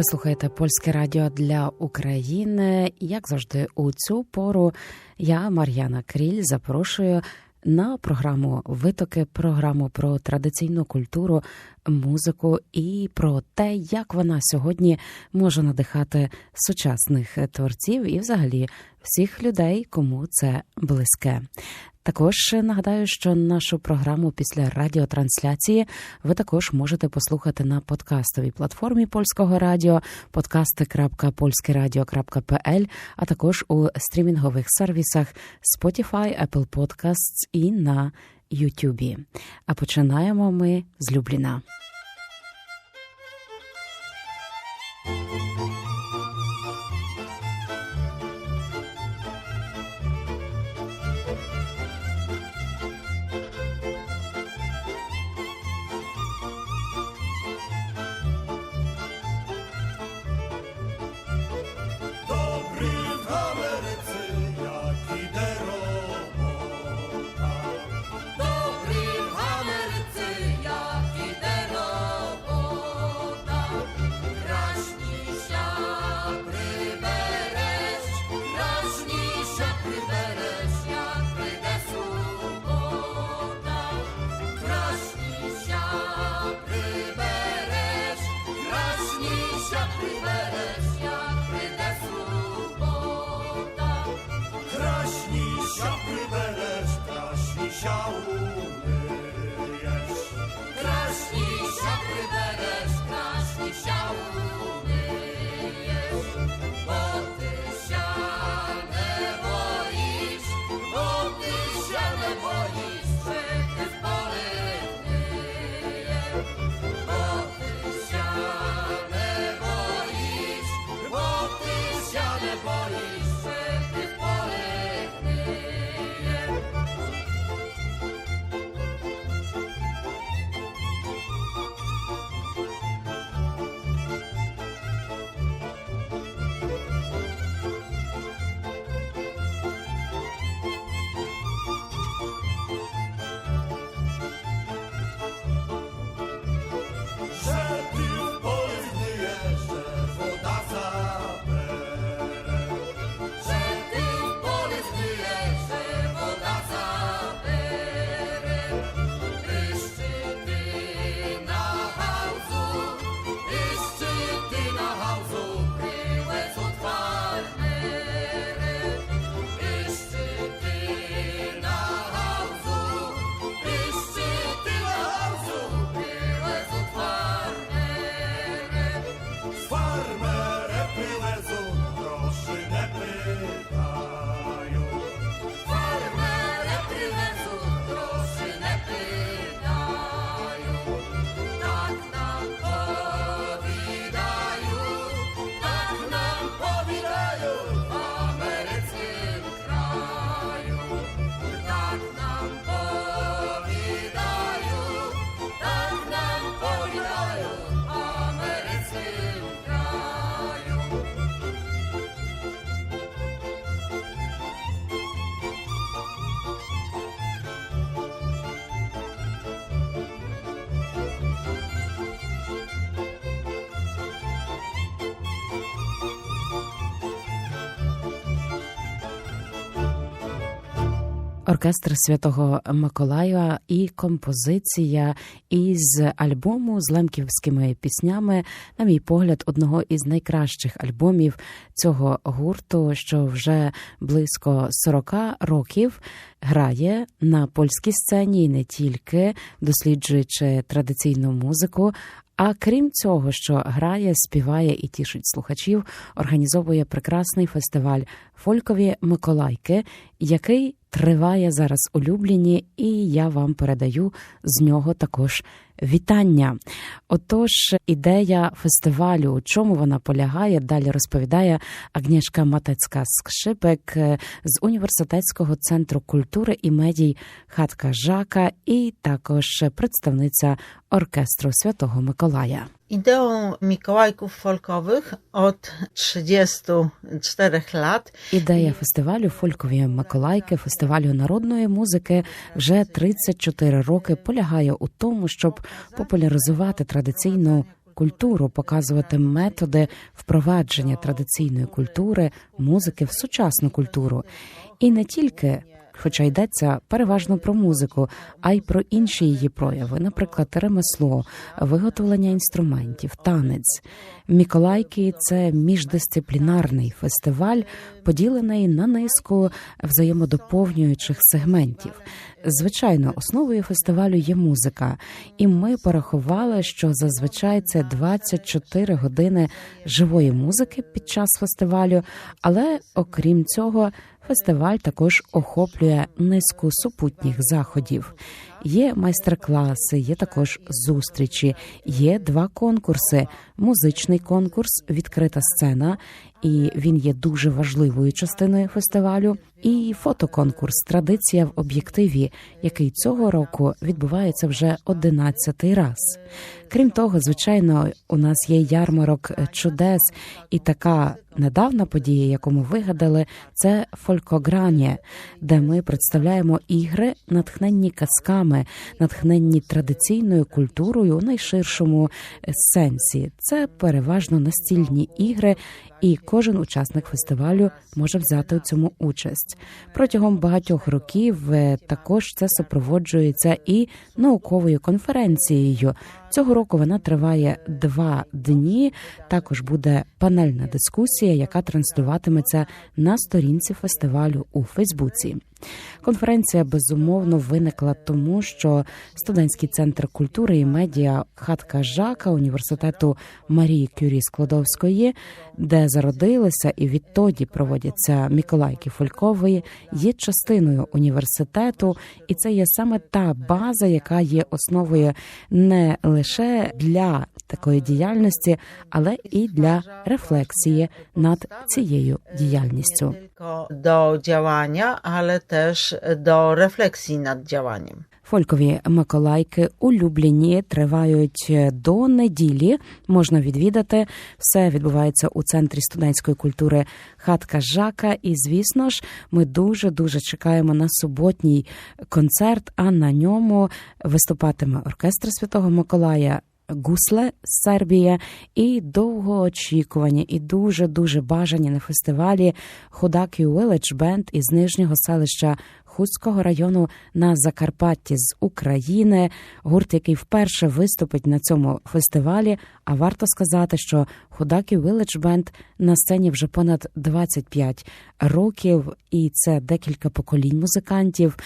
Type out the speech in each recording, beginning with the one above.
Ви слухаєте польське радіо для України. Як завжди, у цю пору я, Мар'яна Кріль, запрошую на програму Витоки, програму про традиційну культуру, музику і про те, як вона сьогодні може надихати сучасних творців і, взагалі, всіх людей, кому це близьке. Також нагадаю, що нашу програму після радіотрансляції ви також можете послухати на подкастовій платформі польського радіо podcasty.polskieradio.pl, а також у стрімінгових сервісах Spotify, Apple Podcasts і на YouTube. А починаємо ми з Любліна. Оркестр Святого Миколая і композиція із альбому з лемківськими піснями, на мій погляд, одного із найкращих альбомів цього гурту, що вже близько 40 років грає на польській сцені і не тільки досліджуючи традиційну музику. А крім цього, що грає, співає і тішить слухачів, організовує прекрасний фестиваль Фолькові Миколайки, який триває зараз улюблені, і я вам передаю з нього також вітання. Отож, ідея фестивалю, у чому вона полягає, далі розповідає Агнєшка Матецька Скшипек е, з університетського центру культури і медій Хатка Жака, і також представниця оркестру Святого Миколая. Ideą Mikołajków folkowych od 34 lat Ідея фестивалю Фолькові Миколайки, фестивалю народної музики, вже 34 роки полягає у тому, щоб популяризувати традиційну культуру, показувати методи впровадження традиційної культури, музики в сучасну культуру. І не тільки, хоча йдеться переважно про музику, а й про інші її прояви, наприклад, ремесло, виготовлення інструментів, танець. Міколайки це міждисциплінарний фестиваль, поділений на низку взаємодоповнюючих сегментів. Звичайно, основою фестивалю є музика, і ми порахували, що зазвичай це 24 години живої музики під час фестивалю. Але окрім цього, фестиваль також охоплює низку супутніх заходів. Є майстер-класи, є також зустрічі, є два конкурси: музичний конкурс, відкрита сцена, і він є дуже важливою частиною фестивалю. І фотоконкурс Традиція в об'єктиві, який цього року відбувається вже 11 раз. Крім того, звичайно, у нас є ярмарок чудес, і така недавна подія, яку ми вигадали, це фолькограні, де ми представляємо ігри, натхненні казками, натхненні традиційною культурою у найширшому сенсі. Це переважно настільні ігри, і кожен учасник фестивалю може взяти у цьому участь. Протягом багатьох років е, також це супроводжується і науковою конференцією. Цього року вона триває два дні. Також буде панельна дискусія, яка транслюватиметься на сторінці фестивалю у Фейсбуці. Конференція безумовно виникла тому, що студентський центр культури і медіа хатка Жака університету Марії Кюрі Складовської, де зародилися і відтоді проводяться Миколайки Фолькової, є частиною університету, і це є саме та база, яка є основою не лише для такої діяльності, але і для рефлексії над цією діяльністю. Do działania, ale też do refleksji nad działaniem. Фолькові Миколайки улюблені тривають до неділі. Можна відвідати. Все відбувається у центрі студентської культури хатка Жака. І звісно ж, ми дуже дуже чекаємо на суботній концерт. А на ньому виступатиме оркестр Святого Миколая. Гусле з Сербії і довгоочікувані, і дуже дуже бажані на фестивалі Худакі Village Band із нижнього селища Хуцького району на Закарпатті з України. Гурт, який вперше виступить на цьому фестивалі. А варто сказати, що Худакі Village Band на сцені вже понад 25 років, і це декілька поколінь музикантів.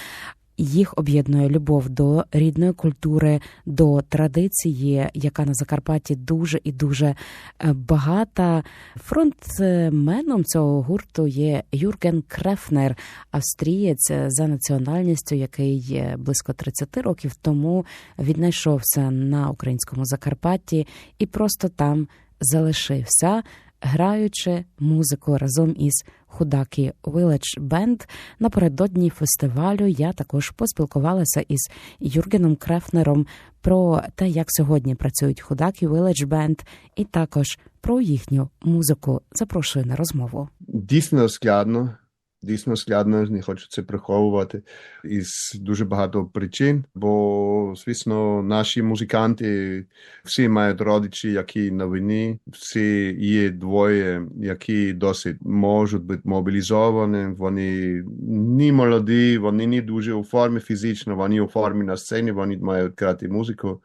Їх об'єднує любов до рідної культури, до традиції, яка на Закарпатті дуже і дуже е, багата. Фронтменом цього гурту є Юрген Крефнер, австрієць за національністю, який близько 30 років тому віднайшовся на українському Закарпатті і просто там залишився. Граючи музику разом із Худакі Village Band. напередодні фестивалю я також поспілкувалася із Юргеном Крефнером про те, як сьогодні працюють Худакі Village Band, і також про їхню музику. Запрошую на розмову. Дійсно складно, дійсно складно, не хочу це приховувати із дуже багато причин, бо, звісно, наші музиканти всі мають родичі, які на війні, всі є двоє, які досить можуть бути мобілізовані, вони не молоді, вони не дуже у формі фізично, вони у формі на сцені, вони мають грати музику.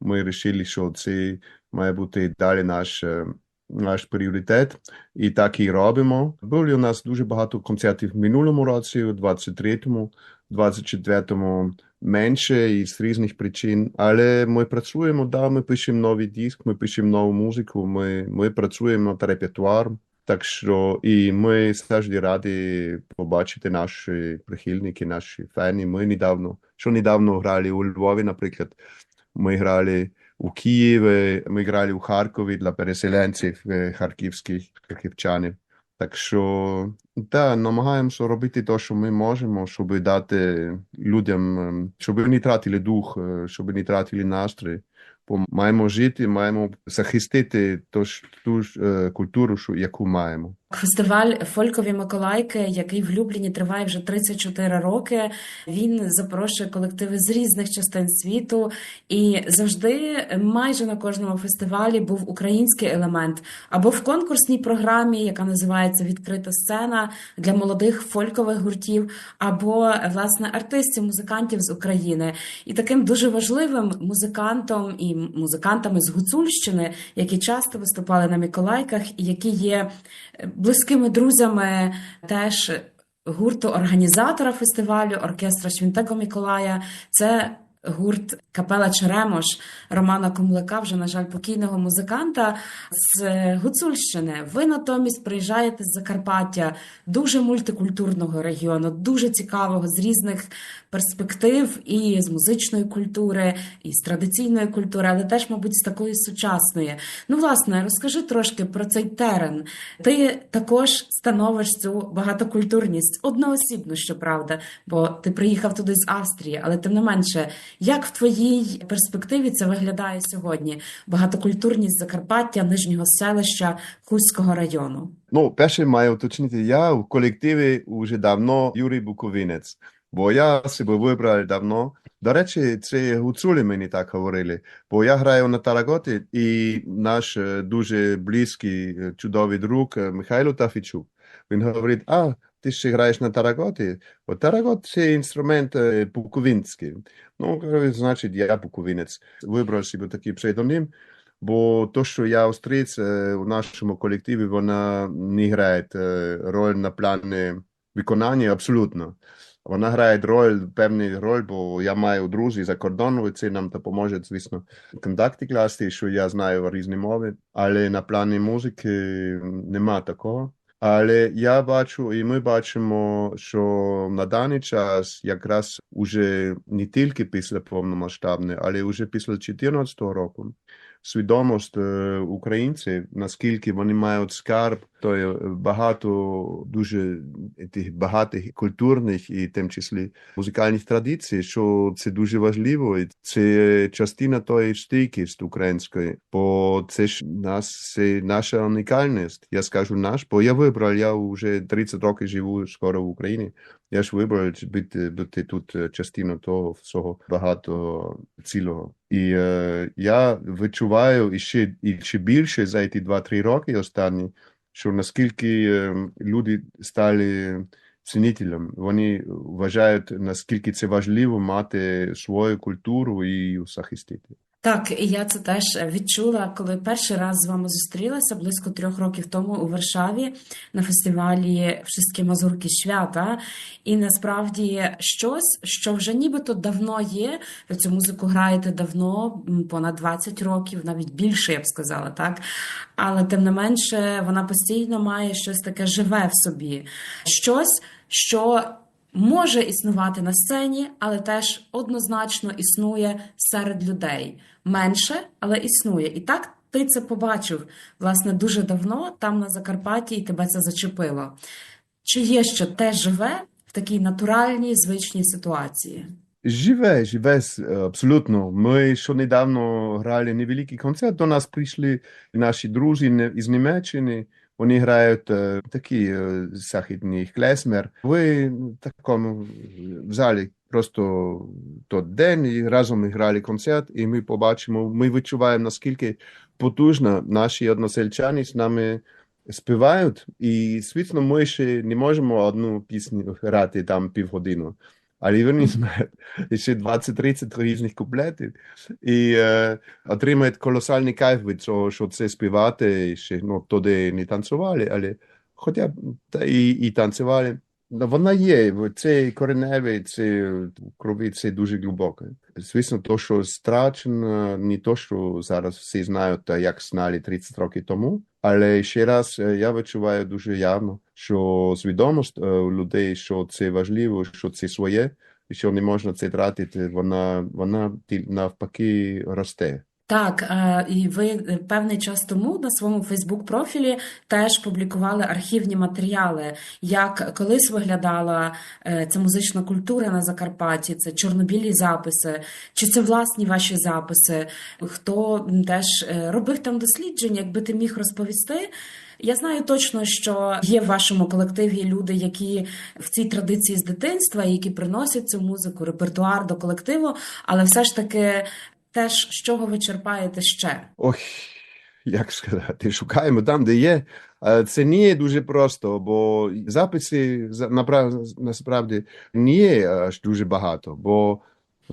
Ми вирішили, що це має бути далі наш е, наш пріоритет, і так і робимо. Були у нас дуже багато концертів в минулому році, у 23-му, 24-му менше із різних причин. Але ми працюємо, да, ми пишемо новий диск, ми пишемо нову музику, ми, ми працюємо над репертуаром. Так що і ми завжди раді побачити наші прихильники, наші фани. Ми недавно, що недавно грали у Львові, наприклад, ми грали у Києві, ми грали у Харкові для переселенців харківських харківчанів. Так що та намагаємося робити те, що ми можемо, щоб дати людям, щоб не тратили дух, щоб не тратили настрій. Бо маємо жити, маємо захистити ту, ту культуру, яку маємо. Фестиваль Фолькові Миколайки, який в Любліні триває вже 34 роки. Він запрошує колективи з різних частин світу, і завжди майже на кожному фестивалі був український елемент або в конкурсній програмі, яка називається Відкрита сцена для молодих фолькових гуртів, або власне артистів, музикантів з України. І таким дуже важливим музикантом і музикантами з Гуцульщини, які часто виступали на Миколайках, і які є близькими друзями теж гурту організатора фестивалю оркестра Святого Миколая. Це гурт Капела Черемош Романа Комлика, вже, на жаль, покійного музиканта з Гуцульщини. Ви натомість приїжджаєте з Закарпаття, дуже мультикультурного регіону, дуже цікавого з різних перспектив і з музичної культури, і з традиційної культури, але теж, мабуть, з такої сучасної. Ну, власне, розкажи трошки про цей терен. Ти також становиш цю багатокультурність одноосібно, щоправда, бо ти приїхав туди з Австрії, але тим не менше, як в твоїй перспективі це виглядає сьогодні? Багатокультурність Закарпаття, нижнього селища Хуського району. Ну, перше маю уточнити, я в колективі вже давно Юрій Буковинець, бо я себе вибрав давно. До речі, це гуцулі мені так говорили, бо я граю на тараготі, і наш е, дуже близький, е, чудовий друг е, Михайло Тафічук, він говорить, а, ти ще граєш на тараготі? Бо тарагот – це інструмент е, буковинський. Ну, значить, я буковинець. Вибрав собі такий псевдонім, Бо то, що я австрієць е, у нашому колективі, вона не грає е, роль на плані виконання абсолютно. Вона грає роль, певну роль, бо я маю друзів за кордону, і це нам допоможе, звісно, контакти класти, що я знаю різні мови, але на плані музики нема такого. Але я бачу, і ми бачимо, що на даний час якраз уже не тільки після повномасштабної, але вже після 2014 року, свідомість е, українців, наскільки вони мають скарб, то є багато дуже тих багатих культурних і тим числі музикальних традицій, що це дуже важливо, і це частина тої стійкості української, бо це ж нас це наша унікальність. Я скажу наш, бо я вибрав, я вже 30 років живу скоро в Україні. Я ж вибрав бути, бути тут е, частиною того всього багато цілого. І е, я відчуваю і ще, і ще більше за ці 2-3 роки останні, що наскільки е, люди стали цінителем. Вони вважають, наскільки це важливо мати свою культуру і захистити. Так, і я це теж відчула, коли перший раз з вами зустрілася близько трьох років тому у Варшаві на фестивалі «Wszystkie Мазурки Świata». І насправді щось, що вже нібито давно є. Ви цю музику граєте давно, понад 20 років, навіть більше, я б сказала, так. Але тим не менше, вона постійно має щось таке живе в собі, щось, що може існувати на сцені, але теж однозначно існує серед людей. Менше, але існує. І так ти це побачив власне дуже давно там на Закарпатті, і тебе це зачепило. Чи є ще те живе в такій натуральній звичній ситуації? Живе, живе е, абсолютно. Ми що недавно грали невеликий концерт, до нас прийшли наші друзі із Німеччини. Вони грають е, такі е, західні клезмер. Ви в такому в залі просто тот день і разом грали концерт, і ми побачимо, ми відчуваємо, наскільки потужно наші односельчани з нами співають. І, звісно, ми ще не можемо одну пісню грати там півгодину. Але вони знають ще 20-30 різних куплетів і е, отримають колосальний кайф від цього, що це співати. І ще ну, туди не танцювали, але хоча б та і, і танцювали. Вона є, це кореневе, це крові, це дуже глибоке. Звісно, то, що страчено, не то, що зараз всі знають, як знали 30 років тому, але ще раз е, я відчуваю дуже явно, що свідомість е, у людей, що це важливо, що це своє, і що не можна це тратити, вона, вона навпаки росте. Так, е, і ви е, певний час тому на своєму Фейсбук-профілі теж публікували архівні матеріали, як колись виглядала е, ця музична культура на Закарпатті, це чорнобілі записи, чи це власні ваші записи, хто теж робив там дослідження, якби ти міг розповісти. Я знаю точно, що є в вашому колективі люди, які в цій традиції з дитинства, які приносять цю музику, репертуар до колективу, але все ж таки теж з чого ви черпаєте ще? Ох, як сказати, шукаємо там, де є. Е, Це не є дуже просто, бо записи насправді не є аж дуже багато, бо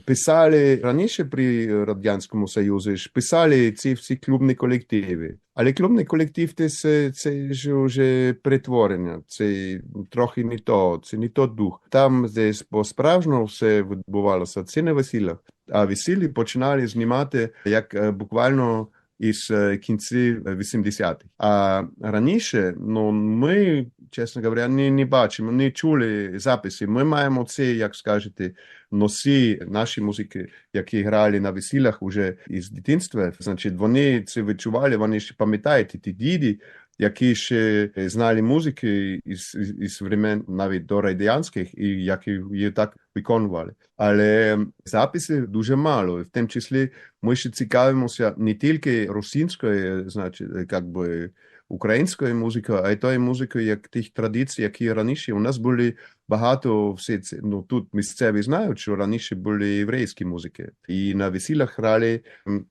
писали раніше при Радянському Союзі, ж писали ці всі клубні колективи. Але клубний колектив це, це, ж вже перетворення, це трохи не то, це не то дух. Там десь по-справжньому все відбувалося, це не весілля. А весілля починали знімати як е, буквально із е, кінці 80-х. А раніше, ну, ми, чесно говоря, не, не бачимо, не чули записи. Ми маємо це, як скажете, носі наші музики, які грали на весіллях уже із дитинства. Значить, вони це відчували, вони ще пам'ятають ті діди, які ще знали музики із, із, із времен навіть до радянських, і які її так виконували. Але записи дуже мало. В тому числі ми ще цікавимося не тільки російською, значить, як би українською музикою, а й тою музикою, як тих традицій, які раніше у нас були багато всі ці, ну тут місцеві знають, що раніше були єврейські музики. І на весіллях грали,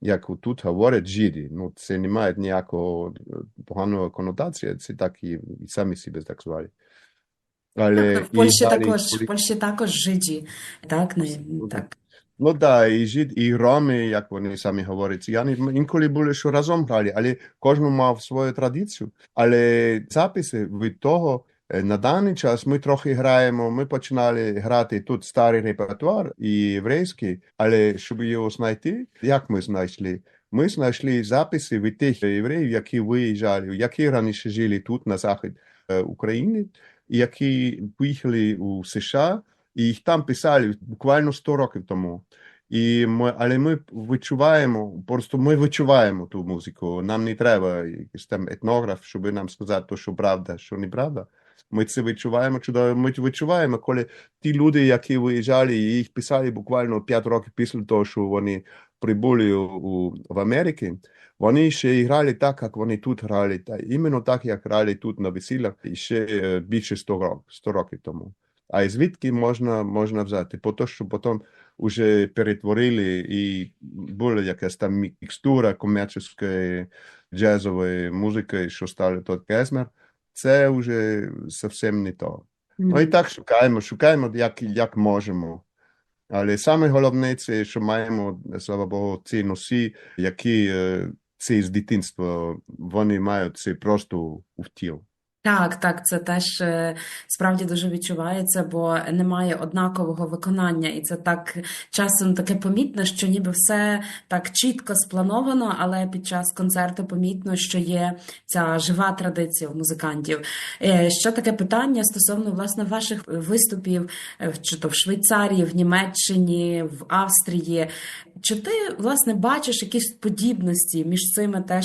як тут говорять, жиди. Ну, це не має ніякого е, поганого конотації, це так і, і самі себе так звали. Але Так, в Польщі також, в Польщі також жиді. Так, не, так. Ну да, і жид, і роми, як вони самі говорять, цигани інколи були, що разом грали, але кожен мав свою традицію. Але записи від того, е, на даний час ми трохи граємо, ми починали грати тут старий репертуар і єврейський, але щоб його знайти, як ми знайшли? Ми знайшли записи від тих євреїв, які виїжджали, які раніше жили тут, на захід е, України, які поїхали у США, і їх там писали буквально 100 років тому. І ми, але ми відчуваємо, просто ми відчуваємо ту музику. Нам не треба якийсь там етнограф, щоб нам сказати, що правда, що неправда. Ми це відчуваємо чудово. Ми відчуваємо, коли ті люди, які виїжджали, їх писали буквально 5 років після того, що вони прибули у, в Америці, вони ще грали так, як вони тут грали, та іменно так, як грали тут на весіллях, ще е, більше 100 років, 100 років тому. А звідки можна, можна взяти? По те, що потім вже перетворили і була якась там мікстура комерційської джазової музики, що стали тут кезмер, це вже зовсім не то. Ну і так шукаємо, шукаємо, як, як можемо. Але саме головне це, що маємо, слава Богу, ці носі, які це з дитинства, вони мають це просто в тіл. Так, так, це теж е, справді дуже відчувається, бо немає однакового виконання, і це так часом таке помітно, що ніби все так чітко сплановано, але під час концерту помітно, що є ця жива традиція в музикантів. Е, Ще таке питання стосовно власне ваших виступів, е, чи то в Швейцарії, в Німеччині, в Австрії. Чи ти власне бачиш якісь подібності між цими теж?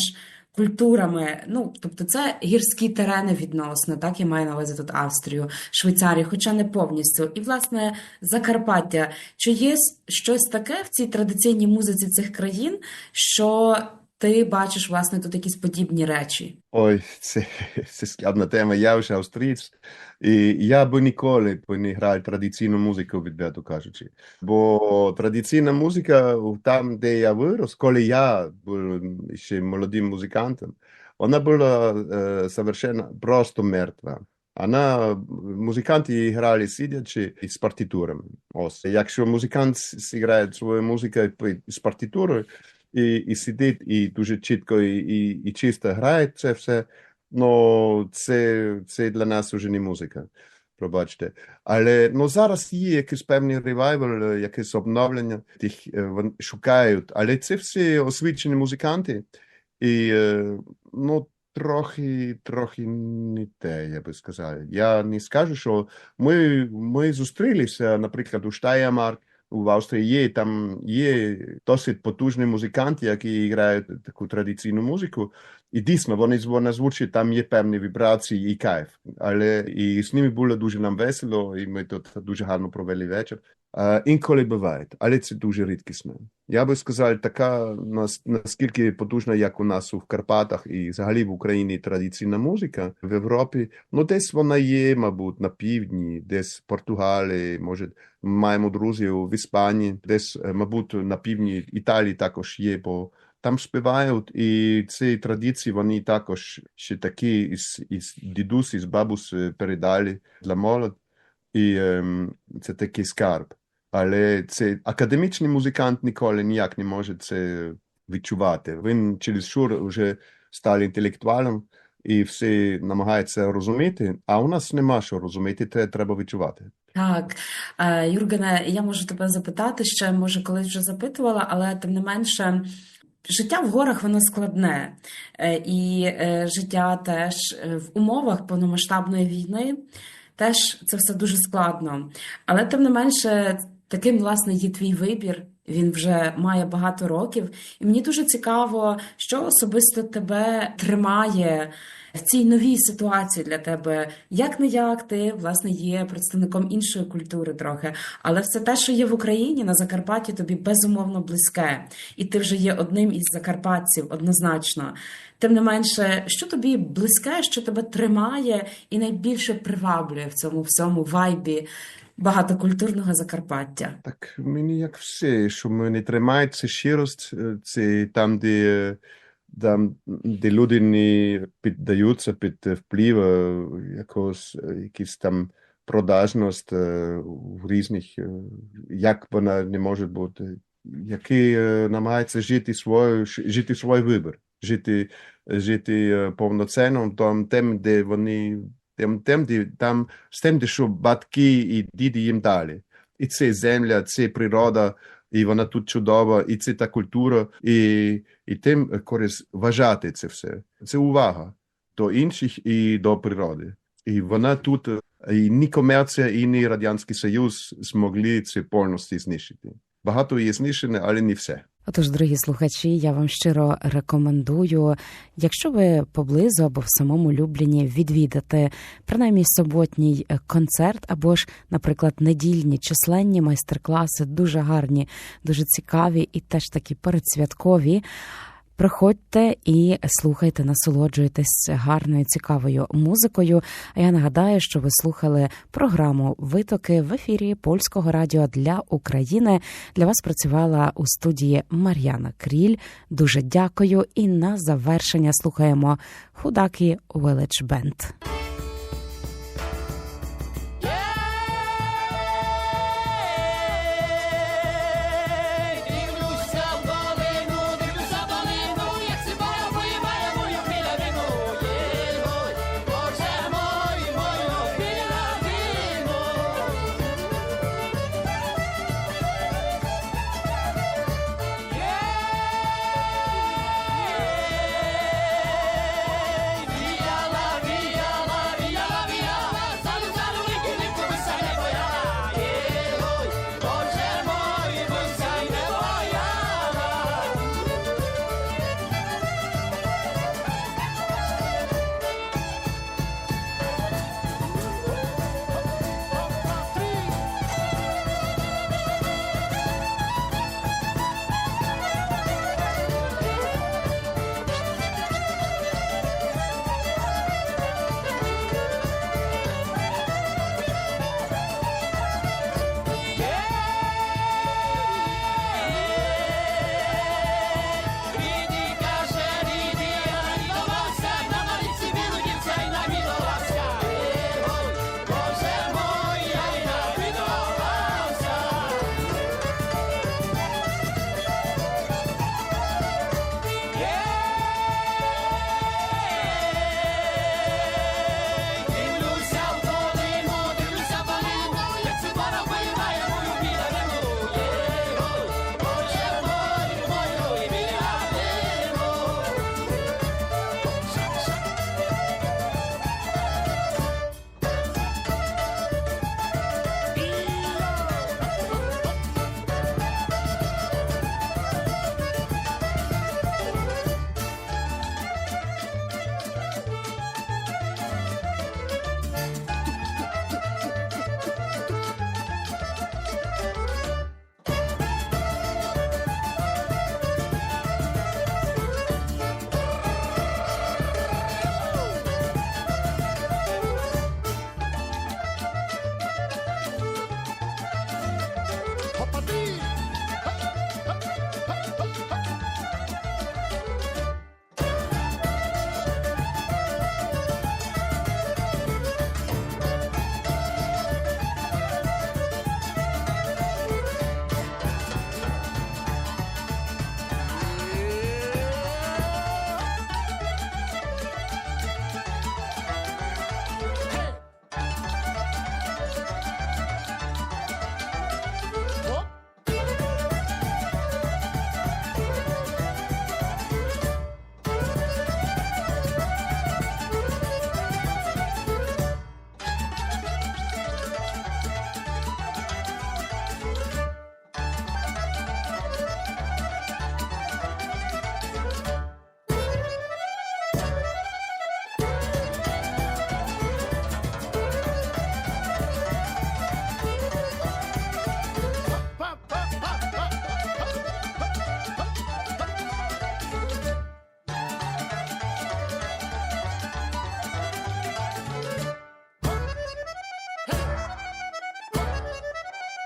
Культурами. Ну, тобто це гірські терени відносно, так я маю на увазі тут Австрію, Швейцарію, хоча не повністю. І, власне, Закарпаття. Чи є щось таке в цій традиційній музиці цих країн, що ти бачиш, власне, тут якісь подібні речі? Ой, це, це складна тема. Я вже австрієць, і я би ніколи б не грав традиційну музику, відверто кажучи. Бо традиційна музика там, де я вирос, коли я був ще молодим музикантом, вона була е, совершенно просто мертва. Вона, музиканти грали сидячи і з партитурами. Ось. Якщо музикант грає свою музику з партитурою, і, і сидить, і дуже чітко і, і, і чисто грає це все, ну це, це для нас вже не музика. Пробачте. Але ну, зараз є якийсь певний ревайвал, якесь обновлення, тих е, вони шукають. Але це всі освічені музиканти, і е, ну, трохи, трохи не те, я би сказав. Я не скажу, що ми, ми зустрілися, наприклад, у Штайамарк, v Avstriji je, tam je dosti potužni muzikanti, ja, ki igrajo tako tradicijno muziko. I dismo, oni zvona zvuči, tam je perni vibraciji i kajf. Ali i s njimi bilo duže nam veselo i mi to duže harno proveli večer. Інколи буває, але це дуже рідкісно. Я би сказав, така нас- наскільки потужна, як у нас у Карпатах і взагалі в Україні традиційна музика в Європі, ну десь вона є, мабуть, на півдні, десь в Португалії, може, маємо друзів в Іспанії, десь, е, мабуть, на півдні Італії також є, бо там співають, і ці традиції вони також ще такі із, із дідусь, із бабусь е, передали для молодь, і ем, це такий скарб. Але це академічний музикант ніколи ніяк не може це відчувати. Він через шур вже став інтелектуалом і всі намагаються розуміти, а у нас нема що розуміти, це треба відчувати. Так, Е, Юргене, я можу тебе запитати ще, може, колись вже запитувала, але тим не менше, життя в горах воно складне. Е, І е, життя теж в умовах повномасштабної війни теж це все дуже складно. Але тим не менше, таким, власне, є твій вибір. Він вже має багато років, і мені дуже цікаво, що особисто тебе тримає в цій новій ситуації для тебе. Як не як ти власне є представником іншої культури трохи, але все те, що є в Україні на Закарпатті, тобі безумовно близьке, і ти вже є одним із закарпатців однозначно. Тим не менше, що тобі близьке, що тебе тримає і найбільше приваблює в цьому всьому вайбі багатокультурного Закарпаття. Так мені як все, що мене тримає, це щирість, е, це там, де, там, де люди не піддаються під вплив е, якогось, е, якісь там продажність в різних, як вона не може бути, які намагаються жити свою, жити свій вибір, жити, жити повноцінно там, тим, де вони тим, там, де що батьки і діди їм дали. І це земля, це природа, і вона тут чудова, і це та культура, і, і тим користь вважати це все. Це увага до інших і до природи. І вона тут, і ні комерція, і ні Радянський Союз змогли це повністю знищити. Багато є знищене, але не все. Отож, дорогі слухачі, я вам щиро рекомендую, якщо ви поблизу або в самому Любліні відвідати принаймні суботній е, концерт, або ж, наприклад, недільні численні майстер-класи, дуже гарні, дуже цікаві і теж такі передсвяткові. Приходьте і слухайте, насолоджуйтесь гарною цікавою музикою. А я нагадаю, що ви слухали програму Витоки в ефірі польського радіо для України. Для вас працювала у студії Мар'яна Кріль. Дуже дякую. І на завершення слухаємо Худакі Village Band.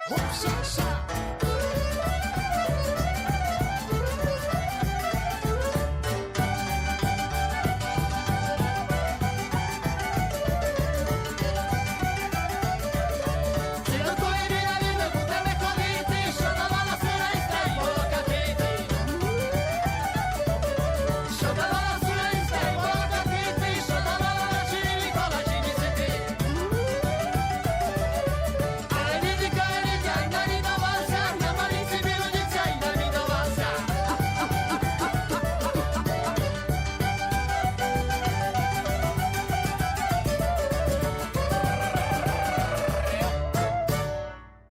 Whoops,